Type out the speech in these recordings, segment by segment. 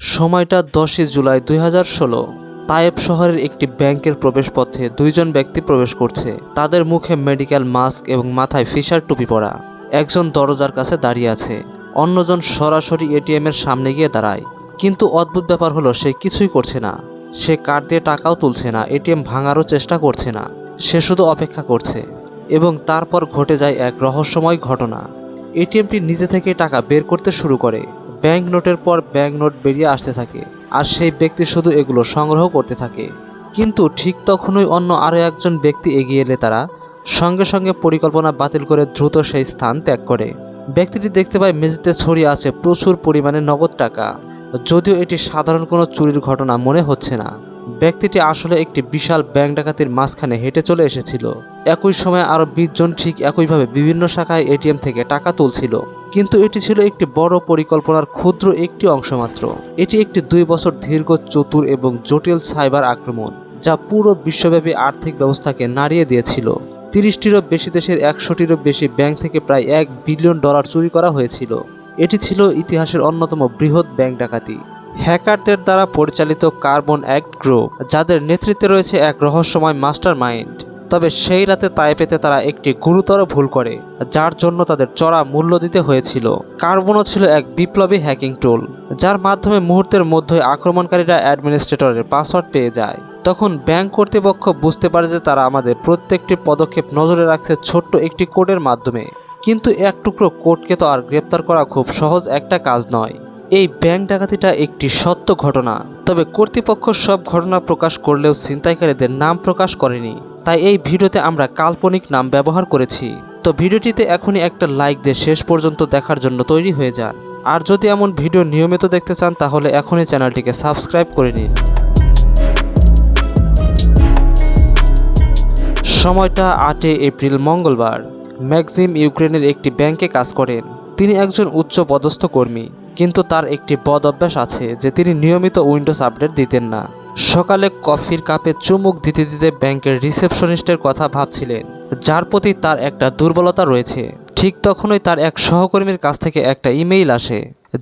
সময়টা দশই জুলাই দুই হাজার ষোলো। তায়েব শহরের একটি ব্যাংকের প্রবেশপথে দুইজন ব্যক্তি প্রবেশ করছে। তাদের মুখে মেডিকেল মাস্ক এবং মাথায় ফিশার টুপি পরা। একজন দরজার কাছে দাঁড়িয়ে আছে। অন্যজন সরাসরি এটিএম এর সামনে গিয়ে দাঁড়ায়। কিন্তু অদ্ভুত ব্যাপার হলো, সে কিছুই করছে না। সে কার্ড দিয়ে টাকাও তুলছে না, এটিএম ভাঙারও চেষ্টা করছে না। সে শুধু অপেক্ষা করছে এবং তারপর ঘটে যায় এক রহস্যময় ঘটনা। এটিএমটি নিজে থেকে টাকা বের করতে শুরু করে। ব্যাংক নোটের পর ব্যাংক নোট বেরিয়ে আসতে থাকে, আর সেই ব্যক্তি শুধু এগুলো সংগ্রহ করতে থাকে। কিন্তু ঠিক তখনই অন্য আরও একজন ব্যক্তি এগিয়ে এলে তারা সঙ্গে সঙ্গে পরিকল্পনা বাতিল করে দ্রুত সেই স্থান ত্যাগ করে। ব্যক্তিটি দেখতে পায় মেঝেতে ছড়িয়ে আছে প্রচুর পরিমাণে নগদ টাকা, যদিও এটি সাধারণ কোনো চুরির ঘটনা মনে হচ্ছে না। ব্যক্তিটি আসলে একটি বিশাল ব্যাংক ডাকাতির মাঝখানে হেঁটে চলে এসেছিল। একই সময় আরও বিশ জন ঠিক একইভাবে বিভিন্ন শাখায় এটিএম থেকে টাকা তুলছিল। কিন্তু এটি ছিল একটি বড় পরিকল্পনার ক্ষুদ্র একটি অংশ মাত্র। এটি একটি দুই বছর দীর্ঘ, চতুর এবং জটিল সাইবার আক্রমণ, যা পুরো বিশ্বব্যাপী আর্থিক ব্যবস্থাকে নাড়িয়ে দিয়েছিল। তিরিশটিরও বেশি দেশের একশোটিরও বেশি ব্যাংক থেকে প্রায় এক বিলিয়ন ডলার চুরি করা হয়েছিল। এটি ছিল ইতিহাসের অন্যতম বৃহৎ ব্যাংক ডাকাতি। হ্যাকারদের দ্বারা পরিচালিত কার্বন অ্যাক্ট গ্রুপ, যাদের নেতৃত্বে রয়েছে এক রহস্যময় মাস্টার মাইন্ড তবে সেই রাতে তাইপেতে তারা একটি গুরুতর ভুল করে, যার জন্য তাদের চড়া মূল্য দিতে হয়েছিল। কার্বনও ছিল এক বিপ্লবী হ্যাকিং টুল, যার মাধ্যমে মুহূর্তের মধ্যে আক্রমণকারীরা অ্যাডমিনিস্ট্রেটরের পাসওয়ার্ড পেয়ে যায়। তখন ব্যাংক কর্তৃপক্ষ বুঝতে পারে যে তারা আমাদের প্রত্যেকটি পদক্ষেপ নজরে রাখছে ছোট্ট একটি কোডের মাধ্যমে। কিন্তু এক টুকরো কোডকে তো আর গ্রেপ্তার করা খুব সহজ একটা কাজ নয়। এই ব্যাংক ডাকাতিটা একটি সত্য ঘটনা। তবে কর্তৃপক্ষ সব ঘটনা প্রকাশ করলেও ছিনতাইকারীদের নাম প্রকাশ করেনি। তাই এই ভিডিওতে আমরা কাল্পনিক নাম ব্যবহার করেছি। তো ভিডিওটিতে এখনই একটা লাইক দিয়ে শেষ পর্যন্ত দেখার জন্য তৈরি হয়ে যান আর যদি এমন ভিডিও নিয়মিত দেখতে চান, তাহলে এখনই চ্যানেলটিকে সাবস্ক্রাইব করে নিন। সময়টা আটই এপ্রিল, মঙ্গলবার। ম্যাক্সিম ইউক্রেনের একটি ব্যাংকে কাজ করেন। তিনি একজন উচ্চ পদস্থ কর্মী। কিন্তু তার একটি বদ অভ্যাস আছে যে তিনি নিয়মিত উইন্ডোজ আপডেট দিতেন না। সকালে কফির কাপে চুমুক দিতে দিতে ব্যাংকের রিসেপশনিস্টের কথা ভাবছিলেন, যার প্রতি তার একটা দুর্বলতা রয়েছে। ঠিক তখনই তার এক সহকর্মীর কাছ থেকে একটা ইমেইল আসে,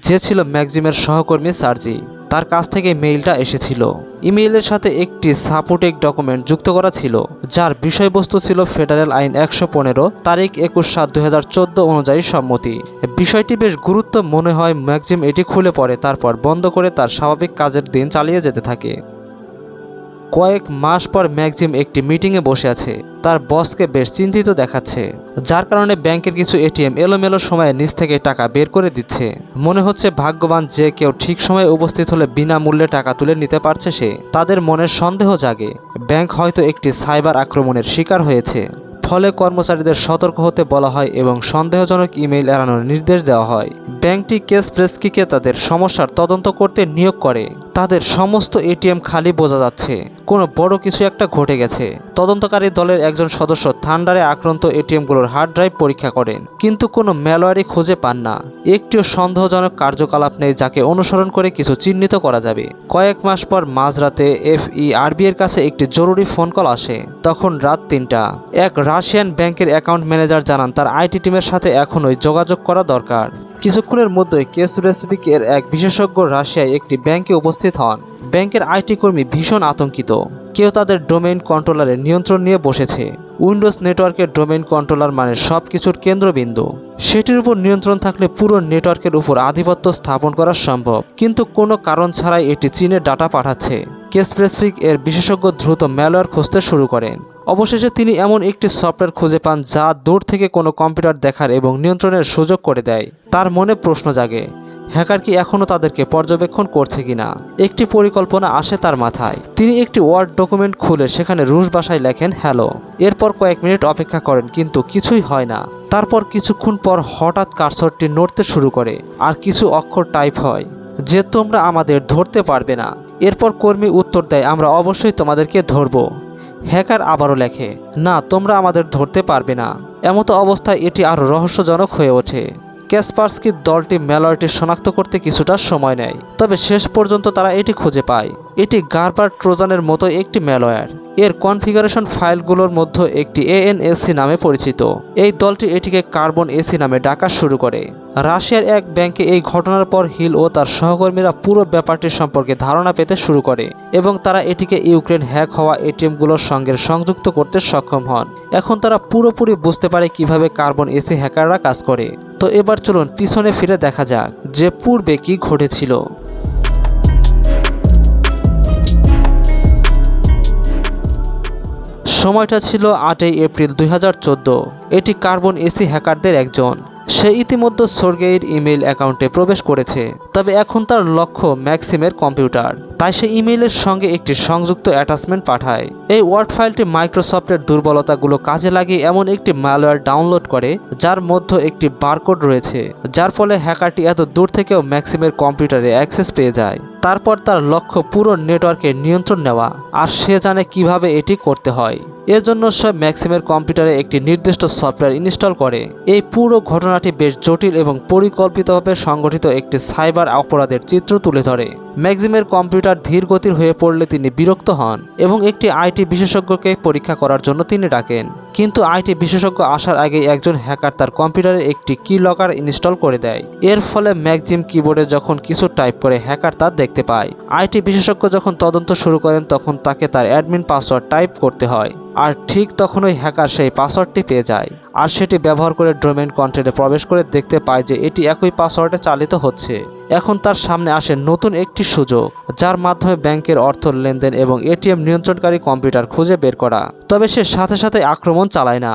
যে ছিল ম্যাক্সিমের সহকর্মী সার্জি। তার কাছ থেকে মেইলটা এসেছিল। ইমেইলের সাথে একটি সাপোর্টেক ডকুমেন্ট যুক্ত করা ছিল, যার বিষয়বস্তু ছিল ফেডারেল আইন একশো পনেরো, তারিখ একুশ সাত দু অনুযায়ী সম্মতি। বিষয়টি বেশ গুরুত্ব মনে হয় ম্যাক্সিম এটি খুলে পড়ে, তারপর বন্ধ করে তার স্বাভাবিক কাজের দিন চালিয়ে যেতে থাকে। কয়েক মাস পর ম্যাক্সিম একটি মিটিংয়ে বসে আছে। তার বসকে বেশ চিন্তিত দেখাচ্ছে, যার কারণে ব্যাংকের কিছু এটিএম এলোমেলো সময়ে নিজ থেকে টাকা বের করে দিচ্ছে। মনে হচ্ছে ভাগ্যবান যে কেউ ঠিক সময়ে উপস্থিত হলে বিনামূল্যে টাকা তুলে নিতে পারছে সে। তাদের মনের সন্দেহ জাগে। ব্যাংক হয়তো একটি সাইবার আক্রমণের শিকার হয়েছে। ফলে কর্মচারীদের সতর্ক হতে বলা হয় এবং সন্দেহজনক ইমেইল এড়ানোর নির্দেশ দেওয়া হয়। ব্যাংকটি কেস প্রেসকিকে তাদের সমস্যার তদন্ত করতে নিয়োগ করে। তাদের সমস্ত এটিএম খালি বোঝা যাচ্ছে। কোনো বড় কিছু একটা ঘটে গেছে। তদন্তকারী দলের একজন সদস্য থান্ডারে আক্রান্ত এটিএমগুলোর হার্ড ড্রাইভ পরীক্ষা করেন, কিন্তু কোনো ম্যালওয়ারই খুঁজে পান না। একটিও সন্দেহজনক কার্যকলাপ নেই যাকে অনুসরণ করে কিছু চিহ্নিত করা যাবে। কয়েক মাস পর মাঝরাতে এফ এফইআরবি এর কাছে একটি জরুরি ফোন কল আসে, তখন রাত তিনটা। এক রাশিয়ান ব্যাংকের অ্যাকাউন্ট ম্যানেজার জানান, তার আইটি টিমের সাথে এখনই যোগাযোগ করা দরকার। কিছুক্ষণের মধ্যেই কেস এর এক বিশেষজ্ঞ রাশিয়ায় একটি ব্যাংকে উপস্থিত হন। ব্যাংকের আইটি কর্মী ভীষণ আতঙ্কিত। কেউ তাদের ডোমেইন কন্ট্রোলারের নিয়ন্ত্রণ নিয়ে বসেছে। উইন্ডোজ নেটওয়ার্কের ডোমেইন কন্ট্রোলার মানে সব কিছুর কেন্দ্রবিন্দু। সেটির উপর নিয়ন্ত্রণ থাকলে পুরো নেটওয়ার্কের উপর আধিপত্য স্থাপন করা সম্ভব। কিন্তু কোনো কারণ ছাড়াই এটি চীনে ডাটা পাঠাচ্ছে। কেস স্পেসিফিক এর বিশেষজ্ঞ দ্রুত ম্যালওয়্যার খুঁজতে শুরু করেন। অবশেষে তিনি এমন একটি সফটওয়্যার খুঁজে পান যা দূর থেকে কোনো কম্পিউটার দেখার এবং নিয়ন্ত্রণের সুযোগ করে দেয়। তার মনে প্রশ্ন জাগে, হ্যাকার কি এখনও তাদেরকে পর্যবেক্ষণ করছে কিনা? একটি পরিকল্পনা আসে তার মাথায়। তিনি একটি ওয়ার্ড ডকুমেন্ট খুলে সেখানে রুশ ভাষায় লেখেন, হ্যালো। এরপর কয়েক মিনিট অপেক্ষা করেন, কিন্তু কিছুই হয় না। তারপর কিছুক্ষণ পর হঠাৎ কারসরটি নড়তে শুরু করে, আর কিছু অক্ষর টাইপ হয়, যে তোমরা আমাদের ধরতে পারবে না। এরপর কর্মী উত্তর দেয়, আমরা অবশ্যই তোমাদেরকে ধরবো। হ্যাকার আবারও লেখে, না, তোমরা আমাদের ধরতে পারবে না। এমতো অবস্থায় এটি আরও রহস্যজনক হয়ে ওঠে। ক্যাসপার্সকির দলটি ম্যালয়টি শনাক্ত করতে কিছুটা সময় নেয়, তবে শেষ পর্যন্ত তারা এটি খুঁজে পায়। এটি গার্বার ট্রোজানের মতো একটি ম্যালওয়্যার। এর কনফিগারেশন ফাইলগুলোর মধ্যে একটি এএনএসসি নামে পরিচিত। এই দলটি এটিকে কার্বন এসি নামে ডাকা শুরু করে। রাশিয়ার এক ব্যাংকে এই ঘটনার পর হিল ও তার সহকর্মীরা পুরো ব্যাপারটির সম্পর্কে ধারণা পেতে শুরু করে এবং তারা এটিকে ইউক্রেন হ্যাক হওয়া এটিএমগুলোর সঙ্গে সংযুক্ত করতে সক্ষম হন। এখন তারা পুরোপুরি বুঝতে পারে কীভাবে কার্বন এসি হ্যাকাররা কাজ করে। তো এবার চলুন পিছনে ফিরে দেখা যাক যে পূর্বে কি ঘটেছিল। সময়টা ছিল আটই এপ্রিল দুই হাজার চোদ্দ। এটি কার্বন এসি হ্যাকারদের একজন। সে ইতিমধ্যে সোর্গেইর ইমেইল অ্যাকাউন্টে প্রবেশ করেছে, তবে এখন তার লক্ষ্য ম্যাক্সিমের কম্পিউটার। তাই সে ইমেইলের সঙ্গে একটি সংযুক্ত অ্যাটাচমেন্ট পাঠায়। এই ওয়ার্ড ফাইলটি মাইক্রোসফটের দুর্বলতাগুলো কাজে লাগিয়ে এমন একটি ম্যালওয়্যার ডাউনলোড করে, যার মধ্যে একটি বারকোড রয়েছে, যার ফলে হ্যাকারটি এত দূর থেকেও ম্যাক্সিমের কম্পিউটারে অ্যাক্সেস পেয়ে যায়। তারপর তার লক্ষ্য পুরো নেটওয়ার্কের নিয়ন্ত্রণ নেওয়া, আর সে জানে কীভাবে এটি করতে হয়। এর জন্য সে ম্যাক্সিমের কম্পিউটারে একটি নির্দিষ্ট সফটওয়্যার ইনস্টল করে। এই পুরো ঘটনাটি বেশ জটিল এবং পরিকল্পিতভাবে সংগঠিত একটি সাইবার অপরাধের চিত্র তুলে ধরে। ম্যাক্সিমের কম্পিউটার ধীর গতির হয়ে পড়লে তিনি বিরক্ত হন এবং একটি আইটি বিশেষজ্ঞকে পরীক্ষা করার জন্য তিনি ডাকেন। কিন্তু আইটি বিশেষজ্ঞ আসার আগে একজন হ্যাকার তার কম্পিউটারে একটি কি লকার ইনস্টল করে দেয়। এর ফলে ম্যাক্সিম কিবোর্ডে যখন কিছু টাইপ করে, হ্যাকার তা দেখতে পায়। আইটি বিশেষজ্ঞ যখন তদন্ত শুরু করেন, তখন তাকে তার অ্যাডমিন পাসওয়ার্ড টাইপ করতে হয়। আর ঠিক তখনই হ্যাকার সেই পাসওয়ার্ডটি পেয়ে যায়। আর সেটি ব্যবহার করে ডোমেন কন্টেন্টে প্রবেশ করে দেখতে পায় যে এটি একই পাসওয়ার্ডে চালিত হচ্ছে। এখন তার সামনে আসে নতুন একটি সুযোগ, যার মাধ্যমে ব্যাংকের অর্থ লেনদেন এবং এটিএম নিয়ন্ত্রণকারী কম্পিউটার খুঁজে বের করা। তবে সে সাথে সাথে আক্রমণ চালায় না।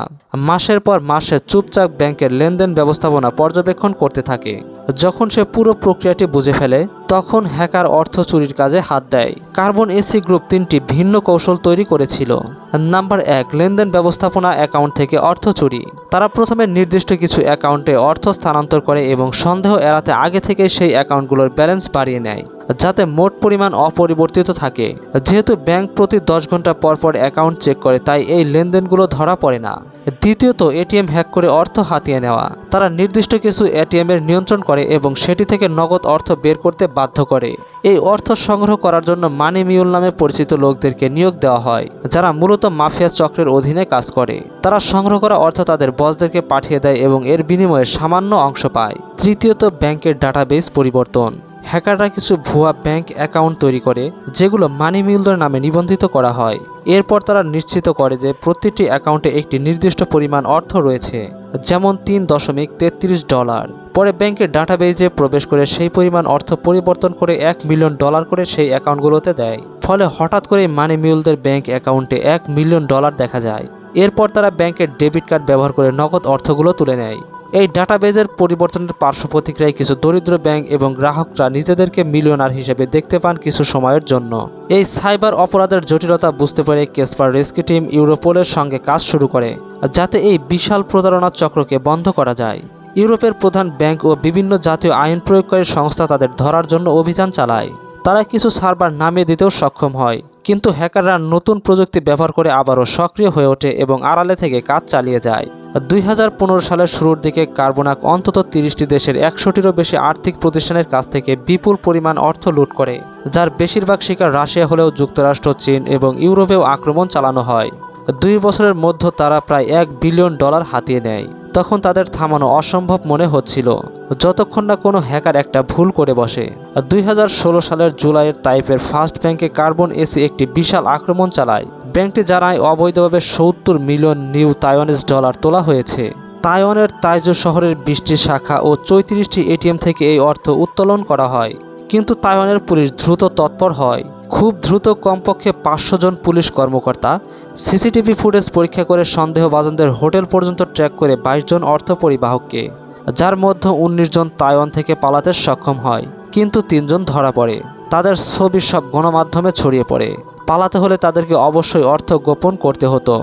মাসের পর মাসে চুপচাপ ব্যাংকের লেনদেন ব্যবস্থাপনা পর্যবেক্ষণ করতে থাকে। যখন সে পুরো প্রক্রিয়াটি বুঝে ফেলে, তখন হ্যাকার অর্থ চুরির কাজে হাত দেয়। কার্বন এসি গ্রুপ তিনটি ভিন্ন কৌশল তৈরি করেছিল। নাম্বার এক, লেনদেন ব্যবস্থাপনা অ্যাকাউন্ট থেকে অর্থ চুরি। তারা প্রথমে নির্দিষ্ট কিছু অ্যাকাউন্টে অর্থ স্থানান্তর করে এবং সন্দেহ এড়াতে আগে থেকে সেই অ্যাকাউন্টগুলোর ব্যালেন্স বাড়িয়ে নেয়। যাতে মোট পরিমাণ অপরিবর্তিত থাকে। যেহেতু ব্যাংক প্রতি দশ ঘণ্টা পর পর অ্যাকাউন্ট চেক করে, তাই এই লেনদেনগুলো ধরা পড়ে না। দ্বিতীয়ত, এটিএম হ্যাক করে অর্থ হাতিয়ে নেওয়া। তারা নির্দিষ্ট কিছু এটিএম এর নিয়ন্ত্রণ করে এবং সেটি থেকে নগদ অর্থ বের করতে বাধ্য করে। এই অর্থ সংগ্রহ করার জন্য মানি মিউল নামে পরিচিত লোকদেরকে নিয়োগ দেওয়া হয়, যারা মূলত মাফিয়া চক্রের অধীনে কাজ করে। তারা সংগ্রহ করা অর্থ তাদের বসদেরকে পাঠিয়ে দেয় এবং এর বিনিময়ে সামান্য অংশ পায়। তৃতীয়ত, ব্যাংকের ডাটাবেস পরিবর্তন। হ্যাকাররা কিছু ভুয়া ব্যাংক অ্যাকাউন্ট তৈরি করে, যেগুলো মানি মিউলদের নামে নিবন্ধিত করা হয়। এরপর তারা নিশ্চিত করে যে প্রতিটি অ্যাকাউন্টে একটি নির্দিষ্ট পরিমাণ অর্থ রয়েছে, যেমন তিন দশমিক তেত্রিশ ডলার। পরে ব্যাংকের ডাটাবেজে প্রবেশ করে সেই পরিমাণ অর্থ পরিবর্তন করে এক মিলিয়ন ডলার করে সেই অ্যাকাউন্টগুলোতে দেয়। ফলে হঠাৎ করে মানি মিউলদের ব্যাংক অ্যাকাউন্টে এক মিলিয়ন ডলার দেখা যায়। এরপর তারা ব্যাংকের ডেবিট কার্ড ব্যবহার করে নগদ অর্থগুলো তুলে নেয়। এই ডাটাবেজের পরিবর্তনের পার্শ্ব প্রতিক্রিয়ায় কিছু দরিদ্র ব্যাংক এবং গ্রাহকরা নিজেদেরকে মিলিয়নার হিসেবে দেখতে পান কিছু সময়ের জন্য। এই সাইবার অপরাধের জটিলতা বুঝতে পেরে কেসপার রেস্কিউ টিম ইউরোপোলের সঙ্গে কাজ শুরু করে, যাতে এই বিশাল প্রতারণা চক্রকে বন্ধ করা যায়। ইউরোপের প্রধান ব্যাংক ও বিভিন্ন জাতীয় আইন প্রয়োগকারী সংস্থা তাদের ধরার জন্য অভিযান চালায়। তারা কিছু সার্ভার নামিয়ে দিতেও সক্ষম হয়, কিন্তু হ্যাকাররা নতুন প্রযুক্তি ব্যবহার করে আবারও সক্রিয় হয়ে ওঠে এবং আড়ালে থেকে কাজ চালিয়ে যায়। দুই হাজার পনেরো সালের শুরুর দিকে কার্বোনাক অন্তত তিরিশটি দেশের একশোটিরও বেশি আর্থিক প্রতিষ্ঠানের কাছ থেকে বিপুল পরিমাণ অর্থ লুট করে, যার বেশিরভাগ শিকার রাশিয়া হলেও যুক্তরাষ্ট্র, চীন এবং ইউরোপেও আক্রমণ চালানো হয়। দুই বছরের মধ্যে তারা প্রায় এক বিলিয়ন ডলার হাতিয়ে নেয়। তখন তাদের থামানো অসম্ভব মনে হচ্ছিল, যতক্ষণ না কোনো হ্যাকার একটা ভুল করে বসে। দুই হাজার ষোলো সালের জুলাইয়ের তাইপের ফার্স্ট ব্যাংকে কার্বন এসি একটি বিশাল আক্রমণ চালায়। ব্যাংকটি জানায়, অবৈধভাবে সত্তর মিলিয়ন নিউ তাইওয়ানিজ ডলার তোলা হয়েছে। তাইওয়ানের তাইজো শহরের বিশটি শাখা ও চৌত্রিশটি এটিএম থেকে এই অর্থ উত্তোলন করা হয়। কিন্তু তাইওয়ানের পুলিশ দ্রুত তৎপর হয়। খুব দ্রুত কমপক্ষে পাঁচশো জন পুলিশ কর্মকর্তা, সিসিটিভি ফুটেজ পরীক্ষা করে সন্দেহভাজনদের হোটেল পর্যন্ত ট্র্যাক করে বাইশ জন অর্থ পরিবাহককে, যার মধ্যে উনিশ জন তাইওয়ান থেকে পালাতে সক্ষম হয়, কিন্তু তিনজন ধরা পড়ে। তাদের ছবি সব গণমাধ্যমে ছড়িয়ে পড়ে। পালাতে হলে তাদেরকে অবশ্যই অর্থ গোপন করতে হতো।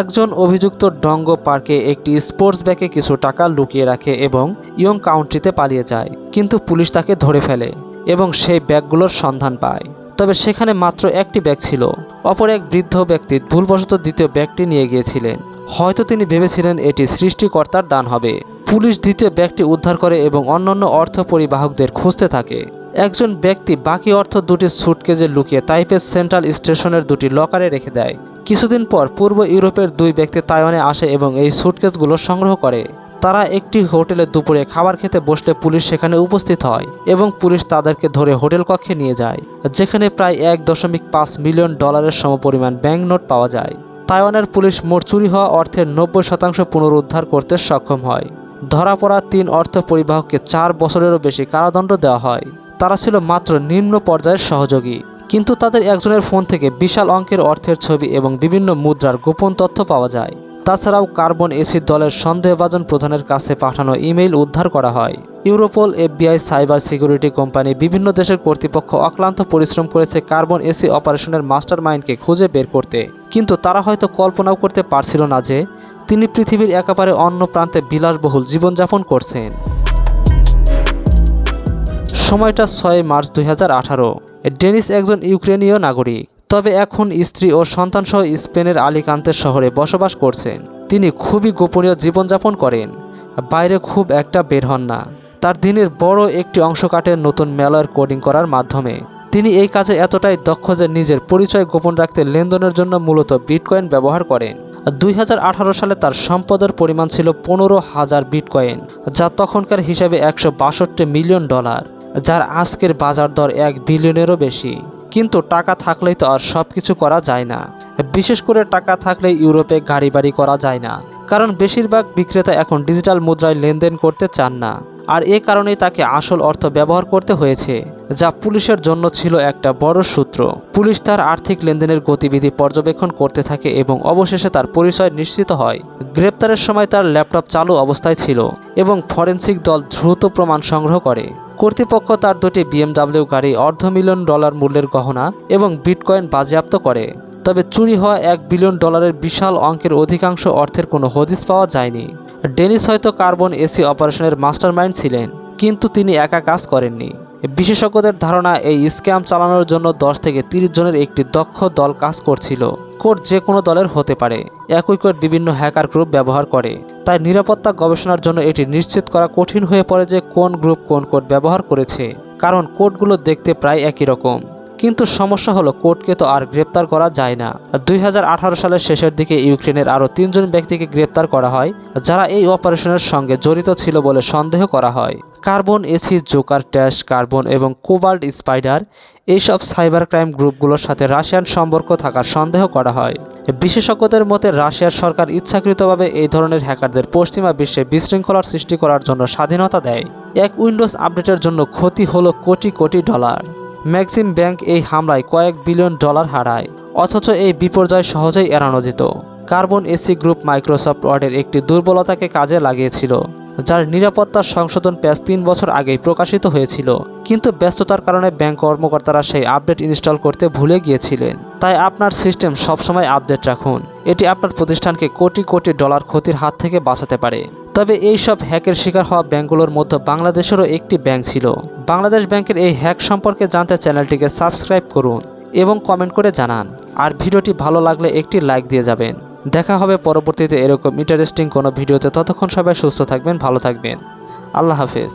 একজন অভিযুক্ত ডঙ্গো পার্কে একটি স্পোর্টস ব্যাগে কিছু টাকা লুকিয়ে রাখে এবং ইয়ং কাউন্ট্রিতে পালিয়ে যায়, কিন্তু পুলিশ তাকে ধরে ফেলে এবং সেই ব্যাগগুলোর সন্ধান পায়। তবে সেখানে মাত্র একটি ব্যাগ ছিল। অপর এক বৃদ্ধ ব্যক্তি ভুলবশত দ্বিতীয় ব্যাগটি নিয়ে গিয়েছিলেন। হয়তো তিনি ভেবেছিলেন এটি সৃষ্টিকর্তার দান হবে। পুলিশ দ্বিতীয় ব্যাগটি উদ্ধার করে এবং অন্যান্য অর্থ পরিবাহকদের খুঁজতে থাকে। একজন ব্যক্তি বাকি অর্থ দুটি সুটকেজে লুকিয়ে তাইপের সেন্ট্রাল স্টেশনের দুটি লকারে রেখে দেয়। কিছুদিন পর পূর্ব ইউরোপের দুই ব্যক্তি তাইওয়ানে আসে এবং এই সুটকেসগুলো সংগ্রহ করে। তারা একটি হোটেলে দুপুরে খাবার খেতে বসলে পুলিশ সেখানে উপস্থিত হয় এবং পুলিশ তাদেরকে ধরে হোটেল কক্ষে নিয়ে যায়, যেখানে প্রায় এক দশমিক পাঁচ মিলিয়ন ডলারের সমপরিমাণ ব্যাংক নোট পাওয়া যায়। তাইওয়ানের পুলিশ মোট চুরি হওয়া অর্থের নব্বই শতাংশ পুনরুদ্ধার করতে সক্ষম হয়। ধরা পড়া তিন অর্থ পরিবাহককে চার বছরেরও বেশি কারাদণ্ড দেওয়া হয়। তারা ছিল মাত্র নিম্ন পর্যায়ের সহযোগী, কিন্তু তাদের একজনের ফোন থেকে বিশাল অঙ্কের অর্থের ছবি এবং বিভিন্ন মুদ্রার গোপন তথ্য পাওয়া যায়। তাছাড়াও কার্বন এসিড দলের সন্দেহভাজন প্রধানের কাছে পাঠানো ইমেইল উদ্ধার করা হয়। Europol FBI cyber security company বিভিন্ন দেশের কর্তৃপক্ষ অক্লান্ত পরিশ্রম করেছে কার্বন এসি অপারেশনের মাস্টার মাইন্ডকে খুঁজে বের করতে। কিন্তু তারা হয়তো কল্পনাও করতে পারছিল না যে, তিনি পৃথিবীর একেবারে অন্য প্রান্তে বিলাসবহুল জীবনযাপন করছেন। সময়টা ছয় মার্চ দুই হাজার আঠারো। ডেনিস একজন ইউক্রেনীয় নাগরিক। তবে এখন স্ত্রী ও সন্তানসহ স্পেনের আলিকান্তের শহরে বসবাস করছেন। তিনি খুবই গোপনীয় জীবনযাপন করেন। বাইরে খুব একটা বের হন না। তার দিনের বড় একটি অংশ কাটেন নতুন মেলয়ের কোডিং করার মাধ্যমে। তিনি এই কাজে এতটাই দক্ষ যে নিজের পরিচয় গোপন রাখতে লেনদেনের জন্য মূলত বিটকয়েন ব্যবহার করেন। দুই হাজার আঠারো সালে তার সম্পদের পরিমাণ ছিল পনেরো হাজার বিটকয়েন, যা তখনকার হিসাবে একশো বাষট্টি মিলিয়ন ডলার। যার আজকের বাজার দর এক বিলিয়নেরও বেশি। কিন্তু টাকা থাকলেই তো আর সব কিছু করা যায় না। বিশেষ করে টাকা থাকলে ইউরোপে গাড়ি বাড়ি করা যায় না। কারণ বেশিরভাগ বিক্রেতা এখন ডিজিটাল মুদ্রায় লেনদেন করতে চান না। আর এ কারণেই তাকে আসল অর্থ ব্যবহার করতে হয়েছে। যা পুলিশের জন্য ছিল একটা বড় সূত্র। পুলিশ তার আর্থিক লেনদেনের গতিবিধি পর্যবেক্ষণ করতে থাকে এবং অবশেষে তার পরিচয় নিশ্চিত হয়। গ্রেপ্তারের সময় তার ল্যাপটপ চালু অবস্থায় ছিল এবং ফরেন্সিক দল দ্রুত প্রমাণ সংগ্রহ করে। কর্তৃপক্ষ তার দুটি বিএমডাব্লিউ গাড়ি অর্ধ মিলিয়ন ডলার মূল্যের গহনা এবং বিটকয়েন বাজেয়াপ্ত করে। তবে চুরি হওয়া এক বিলিয়ন ডলারের বিশাল অঙ্কের অধিকাংশ অর্থের কোনো হদিস পাওয়া যায়নি। ডেনিস হয়তো কার্বন এসি অপারেশনের মাস্টারমাইন্ড ছিলেন, কিন্তু তিনি একা কাজ করেননি। বিশেষজ্ঞদের ধারণা, এই স্ক্যাম চালানোর জন্য দশ থেকে তিরিশ জনের একটি দক্ষ দল কাজ করছিল। কোড যে কোনো দলের হতে পারে। একই কোড বিভিন্ন হ্যাকার গ্রুপ ব্যবহার করে। তাই নিরাপত্তা গবেষণার জন্য এটি নিশ্চিত করা কঠিন হয়ে পড়ে যে কোন গ্রুপ কোন কোড ব্যবহার করেছে, কারণ কোডগুলো দেখতে প্রায় একই রকম। কিন্তু সমস্যা হলো কোর্টকে তো আর গ্রেপ্তার করা যায় না। দুই হাজার আঠারো সালের শেষের দিকে ইউক্রেনের আরও তিনজন ব্যক্তিকে গ্রেপ্তার করা হয়, যারা এই অপারেশনের সঙ্গে জড়িত ছিল বলে সন্দেহ করা হয়। কার্বন এসি জোকার ট্যাশ, কার্বন এবং কোবাল্ট স্পাইডার এইসব সাইবার ক্রাইম গ্রুপগুলোর সাথে রাশিয়ান সম্পর্ক থাকার সন্দেহ করা হয়। বিশেষজ্ঞদের মতে, রাশিয়ার সরকার ইচ্ছাকৃতভাবে এই ধরনের হ্যাকারদের পশ্চিমা বিশ্বে বিশৃঙ্খলার সৃষ্টি করার জন্য স্বাধীনতা দেয়। এক উইন্ডোজ আপডেটের জন্য ক্ষতি হলো crore crore dollar. Maxim bank এই হামলায় কয়েক বিলিয়ন ডলার হারায়, অথচ এই বিপর্যয় সহজেই এড়ানো যেত। কার্বন এসি গ্রুপ মাইক্রোসফট ওয়ার্ডের একটি দুর্বলতাকে কাজে লাগিয়েছিল। যার নিরাপত্তার সংশোধন প্যাচ তিন বছর আগেই প্রকাশিত হয়েছিল। কিন্তু ব্যস্ততার কারণে ব্যাংক কর্মকর্তারা সেই আপডেট ইনস্টল করতে ভুলে গিয়েছিলেন। তাই আপনার সিস্টেম সবসময় আপডেট রাখুন। এটি আপনার প্রতিষ্ঠানকে কোটি কোটি ডলার ক্ষতির হাত থেকে বাঁচাতে পারে। তবে এই সব হ্যাকের শিকার হওয়া ব্যাংকগুলোর মধ্যে বাংলাদেশেরও একটি ব্যাংক ছিল। বাংলাদেশ ব্যাংকের এই হ্যাক সম্পর্কে জানতে চ্যানেলটিকে সাবস্ক্রাইব করুন এবং কমেন্ট করে জানান। আর ভিডিওটি ভালো লাগলে একটি লাইক দিয়ে যাবেন। দেখা হবে পরবর্তীতে এরকম ইন্টারেস্টিং কোনো ভিডিওতে ততক্ষণ সবাই সুস্থ থাকবেন, ভালো থাকবেন। আল্লাহ হাফেজ।